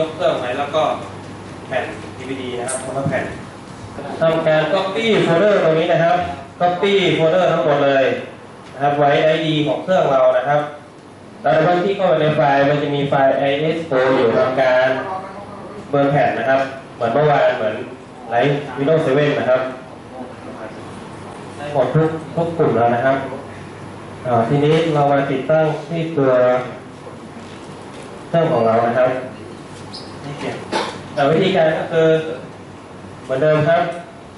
ยกเครื่องไว้แล้วก็แผ่น DVD นะครับคนละแผ่นทำการ copy โฟลเดอร์ตรงนี้นะครับ copy โฟลเดอร์ทั้งหมดเลยนะครับไว้ ID ของเครื่องเรานะครับแล้วในที่เข้าไปในไฟล์มันจะมีไฟล์ ISO อยู่ทำการเบิร์แผ่นนะครับ เหมือนเมื่อวานเหมือนไลฟ์ Windows 7นะครับได้หมดทุกทุกกลุ่มแล้วนะครับทีนี้เรามาติดตั้งที่ตัวเครื่องของเรานะครับ แต่วิธีการก็คือเหมือนเดิมครับ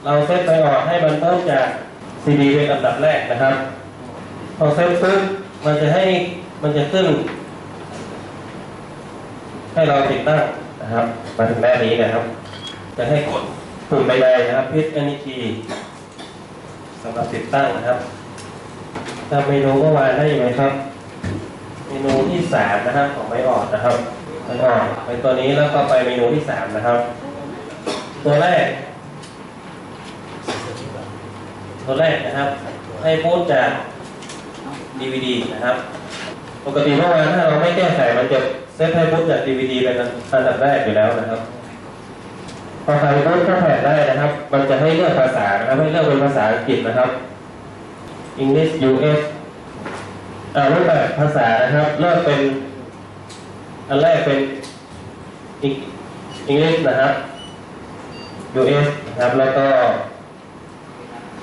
เราเซตไปออกให้มันเริ่มจาก CD เป็นลำดับแรกนะครับพอเซตปุ๊บมันจะให้มันจะขึ้น ให้เราติดตั้งนะครับ มาถึงหน้านี้นะครับ จะให้กดปุ่มใดๆนะครับพิษ any key สำหรับติดตั้งนะครับตามเมนูเมื่อวานได้ไหมครับ เมนูที่สามนะครับของไม้ออดนะครับ ออดไปตัวนี้แล้วก็ไปเมนูที่สามนะครับ ตัวแรก ตัวแรกนะครับ ให้พูดจาก DVD นะครับ ปกติเมื่อวานถ้าเราไม่แก้ไขมันจะเซตให้พูดจาก DVD เป็นอันดับแรกอยู่แล้วนะครับพอใครพูดเข้าแผ่นได้นะครับ มันจะให้เลือกภาษานะครับให้เลือกเป็นภาษาอังกฤษนะครับ English US อ่ารูปแบบภาษานะครับ เลือกเป็น อันแรกเป็น English นะครับ US นะครับ แล้วก็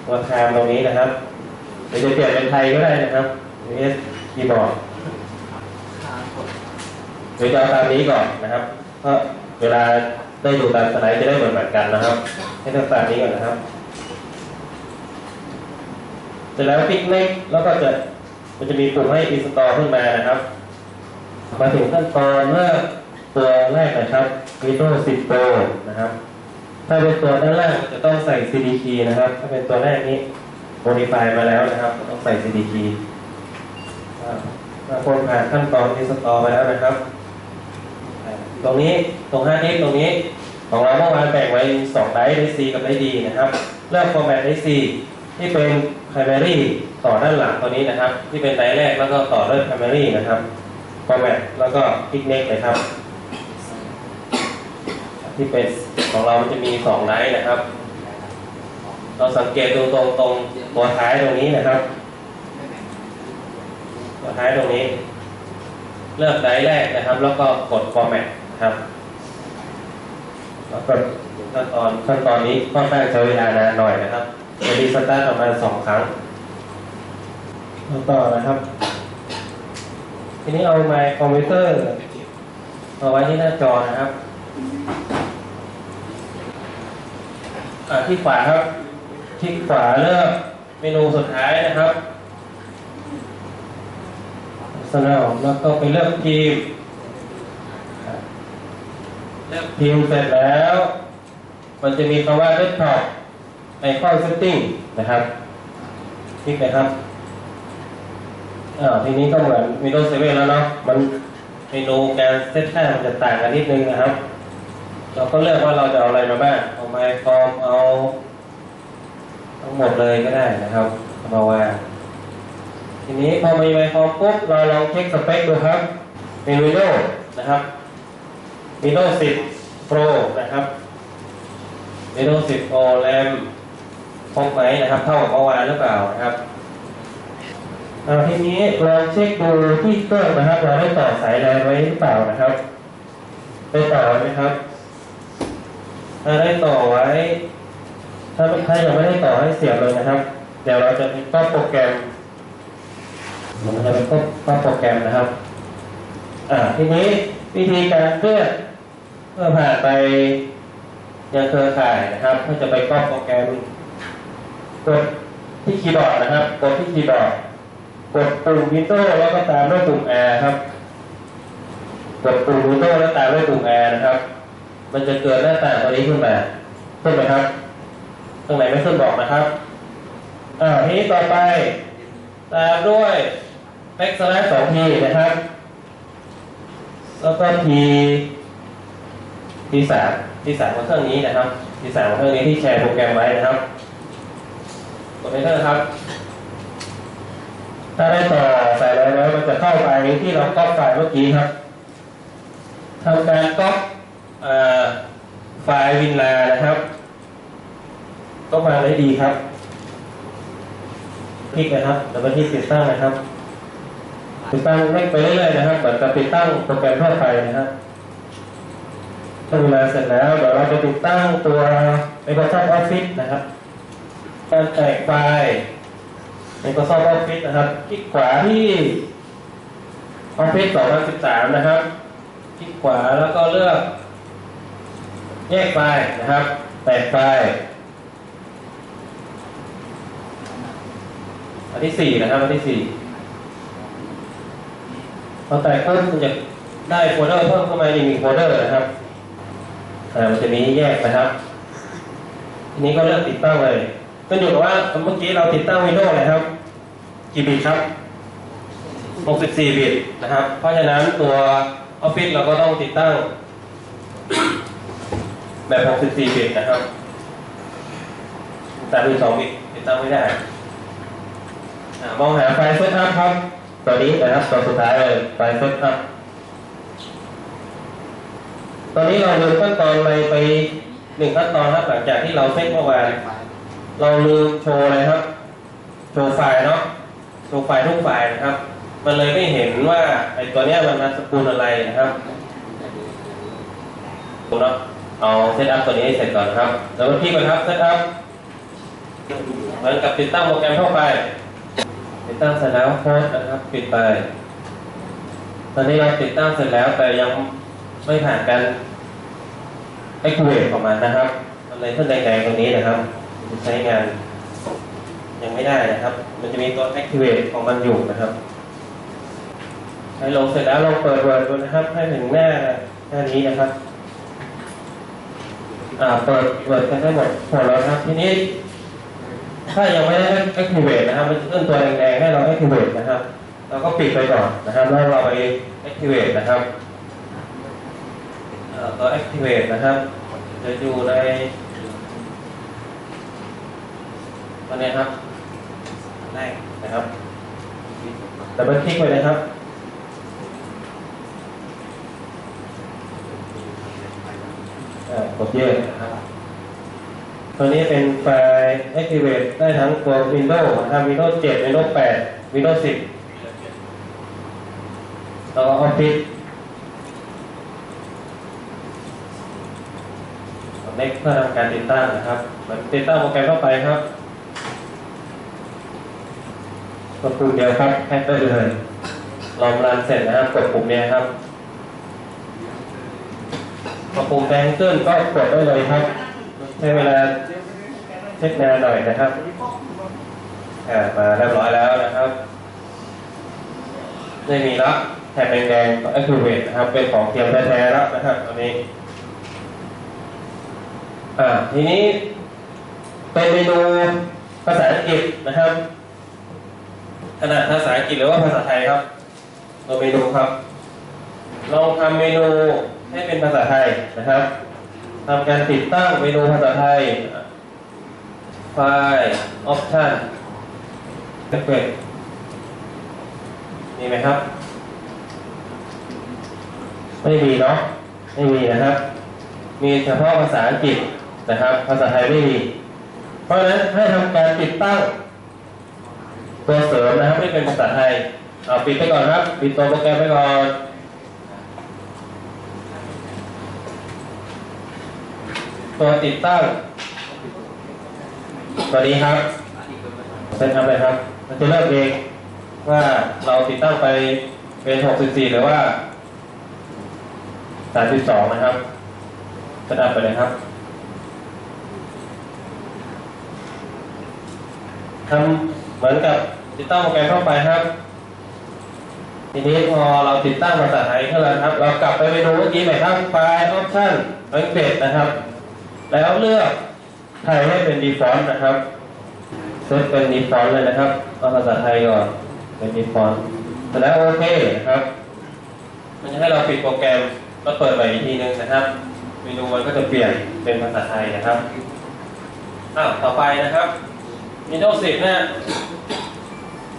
ตัวคามตรงนี้นะครับหรือจะเปลี่ยนเป็นไทยก็ได้นะครับ US คีย์บอร์ดหรือจะเอาตามนี้ก่อนนะครับ เพราะเวลาได้ดูตามสไลด์จะได้เหมือนเหมือนกันนะครับ ให้ทำตามนี้ก่อนนะครับ เสร็จแล้วคลิกเล็กแล้วก็จะมันจะมีปุ่มให้ install ขึ้นมานะครับ มาถึงขั้นตอนเลือตัวแรกนะครับ Windows 10 Pro นะครับ ถ้าเป็นตัวด้านล่างจะต้องใส่ CD key นะครับ ถ้าเป็นตัวแรกนี้ modify มาแล้วนะครับ ต้องใส่ CD key อ่าคนผ่านขั้นตอน install ไปแล้วนะครับ ตรงนี้ตรง hard disk ตรงนี้ของเราเมื่อวานแบ่งไว้2ไดร์ไดร์ C กับไดร์ D นะครับเลือก format ไดร์ C ที่เป็น primary ต่อด้านหลังตัวนี้นะครับ ที่เป็นไดร์แรกแล้วก็ต่อด้วย primary นะครับ format แล้วก็คลิก next เลยครับ ที่เป็นของเรามันจะมี2ไดร์นะครับ เราสังเกตดูตรงตรงตัวท้ายตรงนี้นะครับ ตัวท้ายตรงนี้ เลือกไดร์แรกนะครับ แล้วก็กด format ครับแล้วก็ขั้นตอนขั้นตอนนี้ค่อนข้งใช้เวลานานหน่อยนะครับจะรีสตาร์ทประมาณสองครั้ง แล้วต่อนะครับ ทีนี้เอาไมค์คอมพิวเตอร์เอาไว้ที่หน้าจอนะครับที่ขวาครับคลิกขวาเลือกเมนูสุดท้ายนะครับสนามแล้วก็ไปเลือกทีมเลือกพิมเสร็จแล้ว มันจะมีคำว่า desktop icon setting นะครับ คลิกนะครับ อ่าทีนี้ก็เหมือน Windows 7แล้วเนาะมันเมนูการเซตค่ามันจะต่างกันนิดนึงนะครับ เราก็เลือกว่าเราจะเอาอะไรมาบ้างเอาไมคอมเอาทั้งหมดเลยก็ได้นะครับมาวางทีนี้พอมีไมคอมปุ๊บเราลองเช็คสเปคดูครับเป็น Windows นะครับ Windows 10 Pro นะครับ Windows 10 Pro RAM ครบไหมนะครับ เท่ากับเมื่อวานหรือเปล่านะครับ ทีนี้ลองเช็คดูที่เครื่องนะครับ เราได้ต่อสายแลนไว้หรือเปล่านะครับ ได้ต่อไหมครับถ้าได้ต่อไว้ ถ้าถ้ายังไม่ได้ต่อให้เสียบเลยนะครับ เดี๋ยวเราจะมีข้อโปรแกรมมันจะเป็นข้อโปรแกรมนะครับ อ่าทีนี้วิธีการเพื่อเพื่อผ่านไปยังเครือข่ายนะครับเพื่อจะไปก๊อปโปรแกรมกดที่คีย์บอร์ดนะครับ กดที่คีย์บอร์ด กดปุ่ม Windows แล้วก็ตามด้วยปุ่ม R ครับ กดปุ่ม Windows แล้วตามด้วยปุ่ม R นะครับ มันจะเกิดหน้าต่างตัวนี้ขึ้นมาขึ้นไหมครับ ตรงไหนไม่ขึ้นบอกนะครับอ่าทีนี้ต่อไป ตามด้วย backslash สองทีนะครับแล้วก็ทีทีสามทีสามของเครื่องนี้นะครับทีสามของเครื่องนี้ที่แชร์โปรแกรมไว้นะครับกด enter ครับ ถ้าได้ต่อใส่อะไรไว้มันจะเข้าไปที่เราก๊อปไฟล์เมื่อกี้ครับทำการก๊อปไฟล์วินลานะครับก็มาได้ดีครับ คลิกนะครับ แล้วก็ที่ติดตั้งนะครับ ติดตั้งเล่ไปเรื่อยๆนะครับเหมือนกับติดตั้งโปรแกรมทั่วไปนะครับตั้งมาเสร็จแล้วเดี๋ยวเราจะติดตั้งตัว Microsoft Office นะครับ การแตกไฟล์ Microsoft Office นะครับ คลิกขวาที่ Office 2013 นะครับ คลิกขวาแล้วก็เลือก แยกไฟล์นะครับ แตกไฟล์อันที่สี่นะครับอันที่สี่พอแตกปุ๊บมันจะได้โฟลเดอร์เพิ่มเข้ามาอีกหนึ่งโฟลเดอร์นะครับอ่ามันจะมีแยกนะครับ ทีนี้ก็เลือกติดตั้งเลย ก็อยู่กับว่าเมื่อกี้เราติดตั้ง Windows นะครับ กี่บิตครับ 64 บิตนะครับ เพราะฉะนั้นตัว Office เราก็ต้องติดตั้ง แบบ 64 บิตนะครับแต่32บิตติดตั้งไม่ได้มองหาไฟล์เซตอัพครับตัวนี้นะครับตัวสุดท้ายเลยไฟล์เซตอัพตอนนี้เราลืมขั้นตอนไรไปหนึ่งขั้นตอนครับหลังจากที่เราเซตเมื่อวาน เราลืมโชว์อะไรครับโชว์ไฟล์เนาะโชว์ไฟล์ทุกไฟล์นะครับ มันเลยไม่เห็นว่าไอ้ตัวเนี้ยมันนามสกุลอะไรนะครับดูเนาะเอาเซตอัพตัวนี้ให้เสร็จก่อนครับ แล้วก็ที่ก่อนครับเซตอัพเหมือนกับติดตั้งโปรแกรมทั่วไป ติดตั้งเสร็จแล้วโค้ดนะครับปิดไป ตอนนี้เราติดตั้งเสร็จแล้วแต่ยังไม่ผ่านการ activate ของมันนะครับอะไรขึ้นแดงๆตรงนี้นะครับ ใช้งาน ยังไม่ได้นะครับ มันจะมีตัว activate ของมันอยู่นะครับใช้ลงเสร็จแล้วลองเปิด Word ดูนะครับ ให้ถึงหน้าหน้านี้นะครับอ่าเปิด Word กันได้หมดหมดแล้วครับ ทีนี้ ถ้ายังไม่ได้ activate นะครับ มันจะขึ้นตัวแดงๆให้เรา activate นะครับเราก็ปิดไปก่อนนะครับ แล้วเราไป activate นะครับเอ่อตัว activate นะครับ จะอยู่ใน ตัวนี้ครับแรกนะครับดับเบิลคลิกไปนะครับอ่ากดเยอะนะครับตัวนี้เป็นไฟล์ Activate ได้ทั้งตัว Windows นะครับ Windows 7 Windows 8 Windows 10 แล้วก็ Office เล็กเพื่อทำการติดตั้งนะครับ เหมือนติดตั้งโปรแกรมเข้าไปครับ กดปุ่มเดียวครับแพ็คได้เลยลองรันเสร็จนะครับกดปุ่มเนี้ยครับพอปุ่มแดงขึ้นก็กดได้เลยครับใช้เวลาเช็คนานหน่อยนะครับอ่ามาเรียบร้อยแล้วนะครับไม่มีละแถบแดงๆก็ activate นะครับ เป็นของเทียมแท้ๆแล้วนะครับตอนนี้อ่าทีนี้เป็นเมนูภาษาอังกฤษนะครับ ขนาดภาษาอังกฤษหรือว่าภาษาไทยครับตัวเมนูครับ ลองทำเมนูให้เป็นภาษาไทยนะครับทำการติดตั้งเมนูภาษาไทย ไฟล์ option เปิดมีไหมครับ ไม่มีเนาะไม่มีนะครับ มีเฉพาะภาษาอังกฤษนะครับ ภาษาไทยไม่มี เพราะฉะนั้นให้ทำการติดตั้ง ตัวเสริมนะครับไม่เป็นภาษาไทยเอาปิดไปก่อนครับ ปิดตัวโปรแกรมไปก่อนตัวติดตั้งสวัสดีครับเป็นทำอะไรครับมันจะเลือกเองว่าเราติดตั้งไปเป็น 64 หรือว่า 32 นะครับจะดับไปเลยครับทำ เหมือนกับติดตั้งโปรแกรมเข้าไปครับ ทีนี้พอเราติดตั้งภาษาไทยเข้าแล้วครับ เรากลับไปเมนูเมื่อกี้ใหม่ครับไฟล์ออปชั่นอังกฤษนะครับ แล้วเลือกไทยให้เป็น default นะครับเซตเป็น default เลยนะครับเอาภาษาไทยก่อนเป็น default แล้วโอเคนะครับมันจะให้เราปิดโปรแกรมแล้วเปิดใหม่อีกทีนึงนะครับเมนูมันก็จะเปลี่ยนเป็นภาษาไทยนะครับอ้าวต่อไปนะครับ Windows 10เนี่ย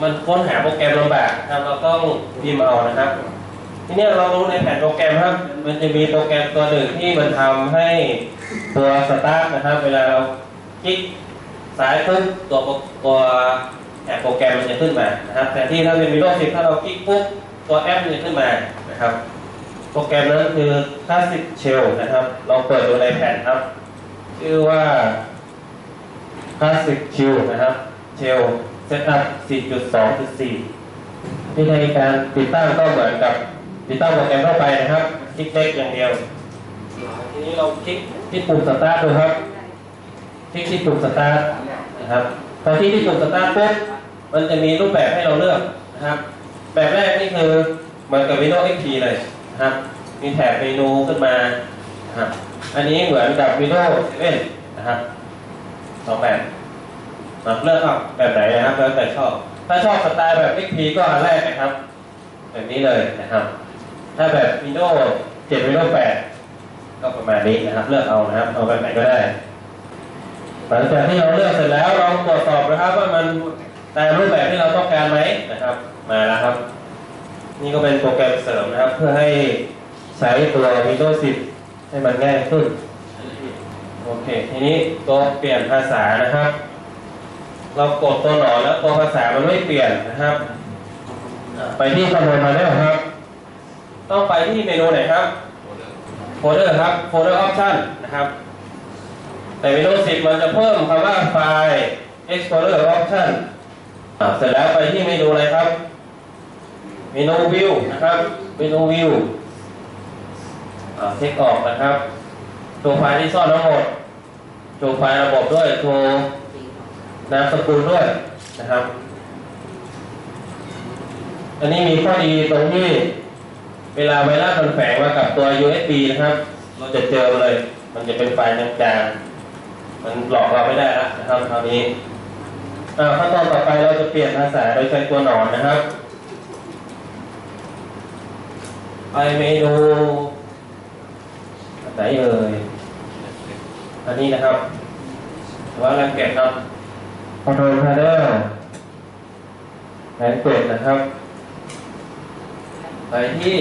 มันค้นหาโปรแกรมลำบากนะครับเราต้องพิมพ์เอานะครับ ทีนี้เรารู้ในแผ่นโปรแกรมครับ มันจะมีโปรแกรมตัวหนึ่งที่มันทำให้ตัวสตาร์ทนะครับ เวลาเราคลิกซ้ายปุ๊บตัวตัวแอปโปรแกรมมันจะขึ้นมานะครับแต่ที่ถ้าเป็น Windows 10ถ้าเราคลิกปุ๊บตัวแอปมันจะขึ้นมานะครับโปรแกรมนั้นคือ Classic Shell นะครับ ลองเปิดดูในแผ่นครับ ชื่อว่า Classic Shell นะครับ Shell Setup 4.2.4 วิธีการติดตั้งก็เหมือนกับติดตั้งโปรแกรมเข้าไปนะครับ คลิกเล็กอย่างเดียว ทีนี้เราคลิกที่ปุ่มสตาร์ทดูครับ คลิกที่ปุ่มสตาร์ทนะครับพอที่ที่ปุ่มสตาร์ทปุ๊บมันจะมีรูปแบบให้เราเลือกนะครับ แบบแรกนี่คือเหมือนกับ Windows XP เลยนะครับ มีแถบเมนูขึ้นมานะครับอันนี้เหมือนกับ Windows 7นะครับ สองแบบนะเลือกเอาแบบไหนนะครับแล้วแต่ชอบ ถ้าชอบสไตล์แบบ XP ก็อันแรกนะครับ แบบนี้เลยนะครับ ถ้าแบบ Windows 7 Windows 8ก็ประมาณนี้นะครับ เลือกเอานะครับ เอาแบบไหนก็ได้ หลังจากที่เราเลือกเสร็จแล้วลองตรวจสอบนะครับ ว่ามันตามรูปแบบที่เราต้องการไหมนะครับ มาแล้วครับ นี่ก็เป็นโปรแกรมเสริมนะครับ เพื่อให้ใช้ตัว Windows 10 ให้มันง่ายขึ้น โอเค ทีนี้ตัวเปลี่ยนภาษานะครับ เรากดตัวหนอนแล้วตัวภาษามันไม่เปลี่ยนนะครับ ไปที่คำนวณมาแล้วครับ ต้องไปที่เมนูไหนครับโฟลเดอร์ครับโฟลเดอร์ออปชั่นนะครับ แต่ Windows 10มันจะเพิ่มคำว่าไฟล์ Explorer Option เสร็จแล้วไปที่เมนูอะไรครับ เมนู View นะครับ เมนู View เช็คออกนะครับ ตัวไฟล์ที่ซ่อนทั้งหมด ตัวไฟล์ระบบด้วยตัวนามสกุลด้วยนะครับ อันนี้มีข้อดีตรงที่เวลาไวรัสมันแฝงมากับตัว USB นะครับ เราจะเจอเลย มันจะเป็นไฟล์จางๆมันหลอกเราไม่ได้ล้วนะครับคราวนี้ขั้นตอนต่อไปเราจะเปลี่ยนภาษาโดยใช้ตัวหนอนนะครับ ไปเมนูอันไหนเอ่ย อันนี้นะครับหรือว่าแรงเก็บครับ Control Panel แรงเก็บนะครับ ไปที่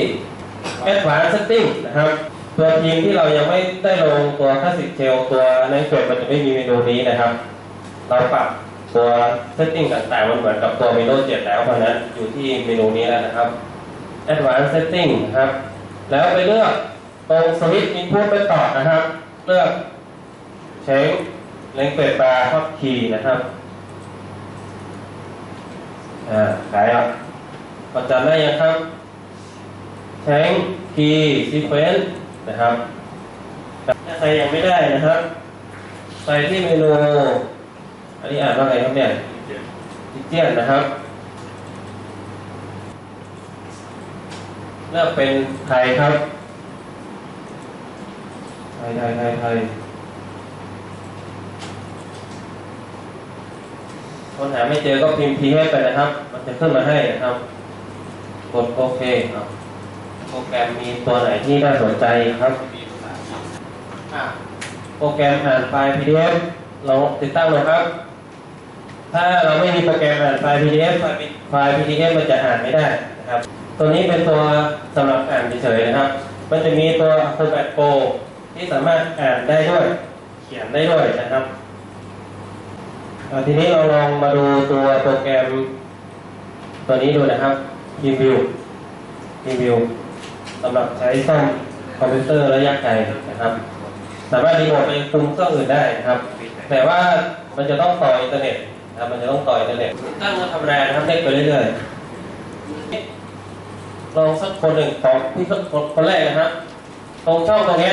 Advanced Setting นะครับ ตัวทีมที่เรายังไม่ได้ลงตัว Classic Shell ตัวในเกิดมันจะไม่มีเมนูนี้นะครับ เราปรับตัว Setting ต่างๆ มันเหมือนกับตัว Windows 7 แล้วเพราะฉะนั้นอยู่ที่เมนูนี้แล้วนะครับ Advanced Setting นะครับ แล้วไปเลือกตรงสวิตช์ Input ไปต่อนะครับ เลือกใช้เล็งเปิดบาร์ฮอตคีนะครับอ่าขายอะพอจำได้ยังครับแทงคีซีเควนต์นะครับถ้าใครยังไม่ได้นะครับไปที่เมนูอันนี้อ่านว่าไงครับเนี่ยดิเจียนนะครับ เลือกเป็นไทยครับ ไทยไทยไทยไทย คนหาไม่เจอก็พิมพ์ PH ไปนะครับ มันจะขึ้นมาให้นะครับ กดโอเคครับโปรแกรมมีตัวไหนที่น่าสนใจครับโปรแกรมอ่านไฟล์ PDF เราติดตั้งเลยครับ ถ้าเราไม่มีโปรแกรมอ่านไฟล์ PDF ไฟล์ PDF มันจะอ่านไม่ได้นะครับ ตัวนี้เป็นตัวสำหรับอ่านเฉยๆนะครับ มันจะมีตัว Acrobat Pro ที่สามารถอ่านได้ด้วย เขียนได้ด้วยนะครับ ทีนี้เราลองมาดูตัวโปรแกรม ตัวนี้ดูนะครับ Preview Preview สำหรับใช้ซ่อมคอมพิวเตอร์ระยะไกลนะครับ สามารถรีโมทไปคุมเครื่องอื่นได้นะครับ แต่ว่ามันจะต้องต่ออินเทอร์เน็ตนะครับมันจะต้องต่ออินเทอร์เน็ตตั้งมาทำงานนะครับเล็กไปเรื่อยๆลองสักคนหนึ่งของพี่คนคนแรกนะครับตรงช่องตรงนี้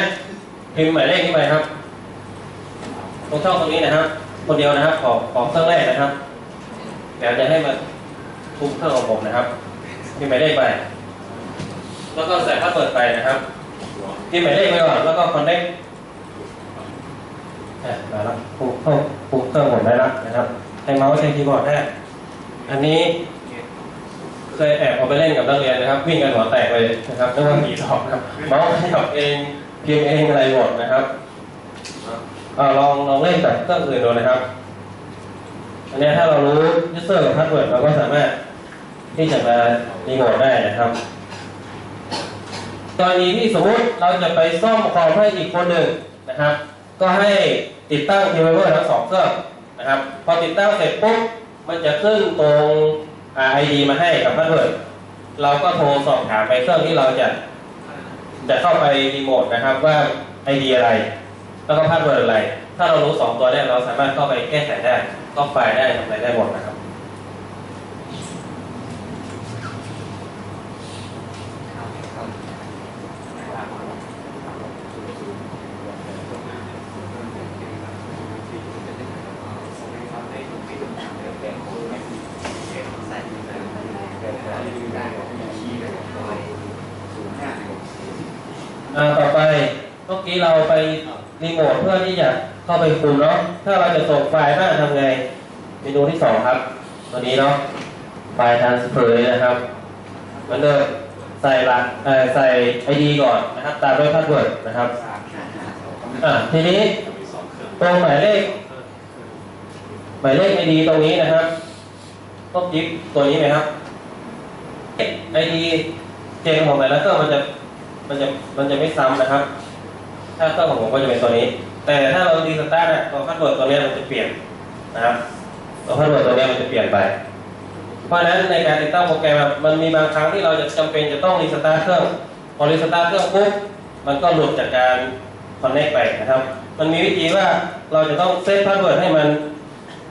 พิมพ์หมายเลขขึ้นไปครับ ตรงช่องตรงนี้นะครับ คนเดียวนะครับของของเครื่องแรกนะครับเดี๋ยวจะให้มาคุมเครื่องของผมนะครับพิมพ์หมายเลขไป แล้วก็ใส่พาสเวิดไปนะครับพิมพ์หมายเลขไปก่อนแล้วก็คอนเนคมาแล้วคุมเครื่องคุมเครื่องผมได้แล้วนะครับใช้เมาส์ใช้คีย์บอร์ดได้อันนี้เคยแอบเอาไปเล่นกับนักเรียนนะครับ วิ่งกันหัวแตกเลยนะครับนึกว่าผีหลอกนะครับเมาส์ขยับเองพิมพ์เองอะไรหมดนะครับ เอาลองลองเล่นกับเครื่องอื่นดูนะครับ อันนี้ถ้าเรารู้ยูเซอร์กับพาสเวิร์ดเราก็สามารถที่จะมารีโมทได้นะครับกรณีที่สมมติเราจะไปซ่อมคอมให้อีกคนหนึ่งนะครับ ก็ให้ติดตั้งทีเวอร์ทั้งสองเครื่องนะครับ พอติดตั้งเสร็จปุ๊บมันจะขึ้นตรงไอดีมาให้กับพาสเวิร์ดเราก็โทรสอบถามไปเครื่องที่เราจะจะเข้าไปรีโมทนะครับว่าไอดีอะไร แล้วก็พาสเวิร์ดอะไร ถ้าเรารู้สองตัวเนี่ยเราสามารถเข้าไปแก้ไขได้ก็ไฟล์ได้ทำอะไรได้หมดนะครับ อ่า ต่อไปเมื่อกี้เราไป รีโมทเพื่อที่จะเข้าไปคุมเนาะถ้าเราจะส่งไฟล์บ้างทำไงเมนูที่สองครับ ตัวนี้เนาะไฟล์ transfer นะครับมันเดิมใส่หลักเอ่อใส่ ID ก่อนนะครับ ตามด้วยพาสเวิร์ดนะครับอ่าทีนี้ตรงหมายเลข หมายเลข ID ตรงนี้นะครับต้องยิบตัวนี้ไหมครับ ID เจนของแต่ละเครื่องมันจะมันจะมันจะไม่ซ้ำนะครับ ถ้าเครื่องของผมก็จะเป็นตัวนี้ แต่ถ้าเราดีสตาร์ทเนี่ยตัวพาสเวิร์ดตัวนี้มันจะเปลี่ยนนะครับตัวพาสเวิร์ดตัวนี้มันจะเปลี่ยนไป เพราะฉะนั้นในการติดตั้งโปรแกรมมันมีบางครั้งที่เราจะจำเป็นจะต้องรีสตาร์ทเครื่องพอรีสตาร์ทเครื่องปุ๊บมันก็หลุดจากการคอนเน c t ไปนะครับ มันมีวิธีว่าเราจะต้องเซตพาสเวิร์ดให้มัน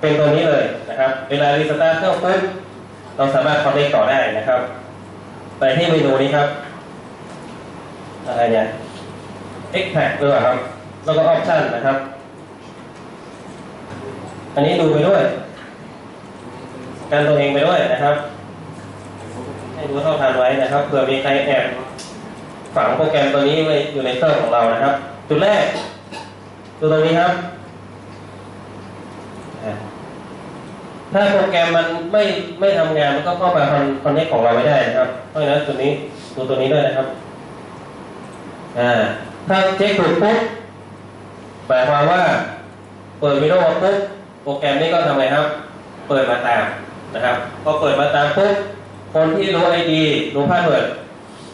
เป็นตัวนี้เลยนะครับ เวลารีสตาร์ทเครื่องปุ๊บเราสามารถคอนเน c t ต่อได้นะครับ ไปที่เมนูนี้ครับ อะไรเนี่ย Extract ด้วยครับ แล้วก็ Option นะครับ อันนี้ดูไปด้วย การตัวเองไปด้วยนะครับ ให้รู้เท่าทันไว้นะครับ เผื่อมีใครแอบฝังโปรแกรมตัวนี้ไว้อยู่ในเครื่องของเรานะครับ จุดแรกดูตรงนี้ครับ ถ้าโปรแกรมมันไม่ไม่ทำงานมันก็เข้ามาคอนเนคของเราไม่ได้นะครับ เพราะฉะนั้นตัวนี้ดูตัวนี้ด้วยนะครับ อ่า ถ้าเช็คถูกปุ๊บหมายความว่าเปิดวิดีโอปุ๊บโปรแกรมนี้ก็ทำไงครับ เปิดมาตามนะครับพอเปิดมาตามปุ๊บคนที่รู้ไอดีรู้พาสเวิร์ด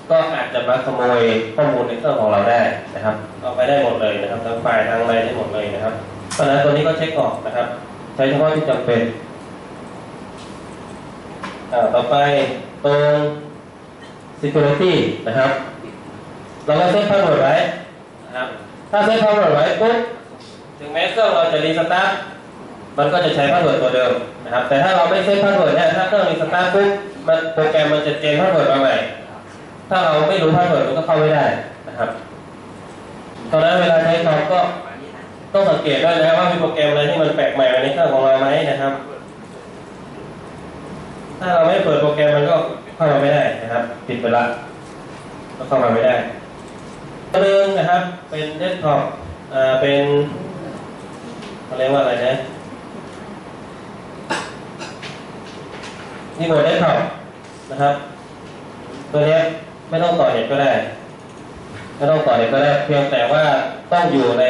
ก็อาจจะมาขโมยข้อมูลในเครื่องของเราได้นะครับเอาไปได้หมดเลยนะครับทั้งไฟล์ทั้งอะไรได้หมดเลยนะครับ เพราะฉะนั้นตัวนี้ก็เช็คออกนะครับ ใช้เฉพาะที่จำเป็นอ่าต่อไปตรง security นะครับ เราก็เซตพาสเวิร์ดไว้ ครับ ถ้าเซตพาสเวิร์ดไว้ปุ๊บถึงแม้เครื่องเราจะรีสตาร์ทมันก็จะใช้พาสเวิร์ดตัวเดิมนะครับ แต่ถ้าเราไม่เซตพาสเวิร์ดเนี่ยถ้าเครื่องรีสตาร์ทปุ๊บมันโปรแกรมมันจะเจนพาสเวิร์ดมาใหม่ถ้าเราไม่รู้พาสเวิร์ดมันก็เข้าไม่ได้นะครับตอนนั้นเวลาใช้คอมก็ต้องสังเกตด้วยนะว่ามีโปรแกรมอะไรที่มันแปลกใหม่ในเครื่องของเราไหมนะครับ ถ้าเราไม่เปิดโปรแกรมมันก็เข้ามาไม่ได้นะครับ ปิดไปละก็เข้ามาไม่ได้ หนึงนะครับ เป็นเดสก์ท็อปอ่าเป็นเขาเรียกว่าอะไรนะนี่โหมดเดสก์ท็อปนะครับ ตัวเนี้ยไม่ต้องต่อเน็ตก็ได้ไม่ต้องต่อเน็ตก็ได้เพียงแต่ว่าต้องอยู่ใน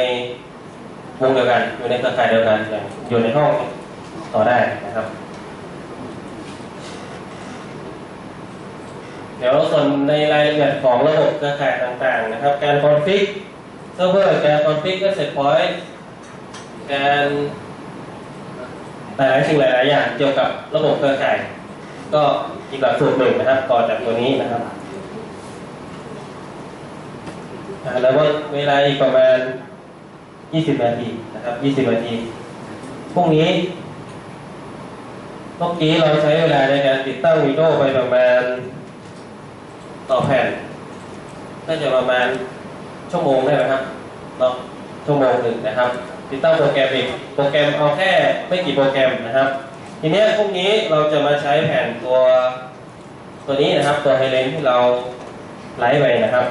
วงเดียวกันอยู่ในเครือข่ายเดียวกันอย่างอยู่ในห้องต่อได้นะครับ ดี๋ยวส่วนในรายละเอียดของระบบเครือข่ายต่างๆนะครับ การคอนฟิกเซิร์ฟเวอร์การคอนฟิกก็เสร็จพอยต์การหลายสิ่งหลายๆอย่างเกี่ยวกับระบบเครือข่าย ก็อีกหลักสูตรหนึ่งนะครับต่อจากตัวนี้นะครับแล้วก็เวลาอีกประมาณ 20 นาทีนะครับ 20 นาทีพรุ่งนี้เมื่อกี้เราใช้เวลาในการติดตั้งวิดีโอไปประมาณ ต่อแผ่นน่าจะประมาณชั่วโมงได้ไหมครับเนาะชั่วโมงหนึ่งนะครับ ติดตั้งโปรแกรมอีกโปรแกรมเอาแค่ไม่กี่โปรแกรมนะครับ ทีนี้พวกนี้เราจะมาใช้แผ่นตัวตัวนี้นะครับ ตัวไฮเลนที่เราไลฟ์ไปนะครับ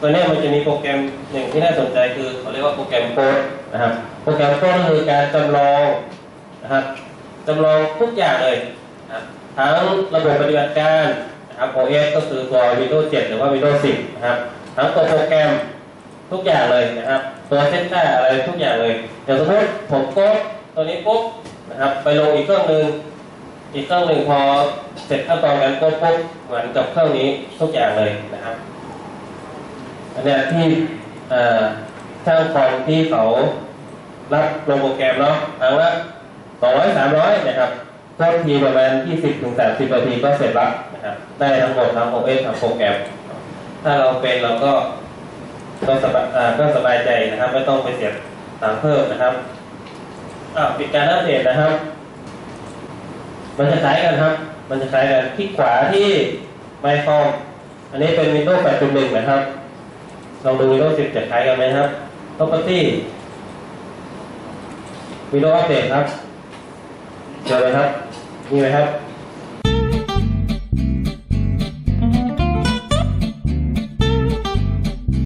ตัวนี้มันจะมีโปรแกรมหนึ่งที่น่าสนใจคือเขาเรียกว่าโปรแกรมโค้ดนะครับ โปรแกรมโค้ดก็คือการจำลองนะครับจำลองทุกอย่างเลยทั้งระบบปฏิบัติการ นะครับ OS ก็คือตัว Windows 7 หรือว่า Windows 10 นะครับ ทั้งตัวโปรแกรมทุกอย่างเลยนะครับ ตัวเซตต้าอะไรทุกอย่างเลยอย่างสมมติผมโค้ดตัวนี้ปุ๊บนะครับ ไปลงอีกเครื่องหนึ่งอีกเครื่องหนึ่งพอเสร็จขั้นตอนการโค้ดปุ๊บเหมือนกับเครื่องนี้ทุกอย่างเลยนะครับอันนี้ที่เอ่อช่างคอมที่เขารับลงโปรแกรมเนาะครั้งละสองร้อยสามร้อยนะครับโทษทีประมาณยี่สิบถึงสามสิบนาทีก็เสร็จแล้วนะ ครับได้ทั้งหมดทั้ง OS ทั้งโปรแกรม ถ้าเราเป็นเราก็ก็สบายก็สบายใจนะครับ ไม่ต้องไปเสียตังเพิ่มนะครับอ่าปิดการอัปเดตนะครับ มันจะคล้ายกันครับ มันจะคล้ายกันคลิกขวาที่ไมโครอันนี้เป็น Windows 8.1 นะครับลองดู Windows 10 จะคล้ายกันไหมครับ Property Windows Update ครับเจอไหมครับ มีไหมครับ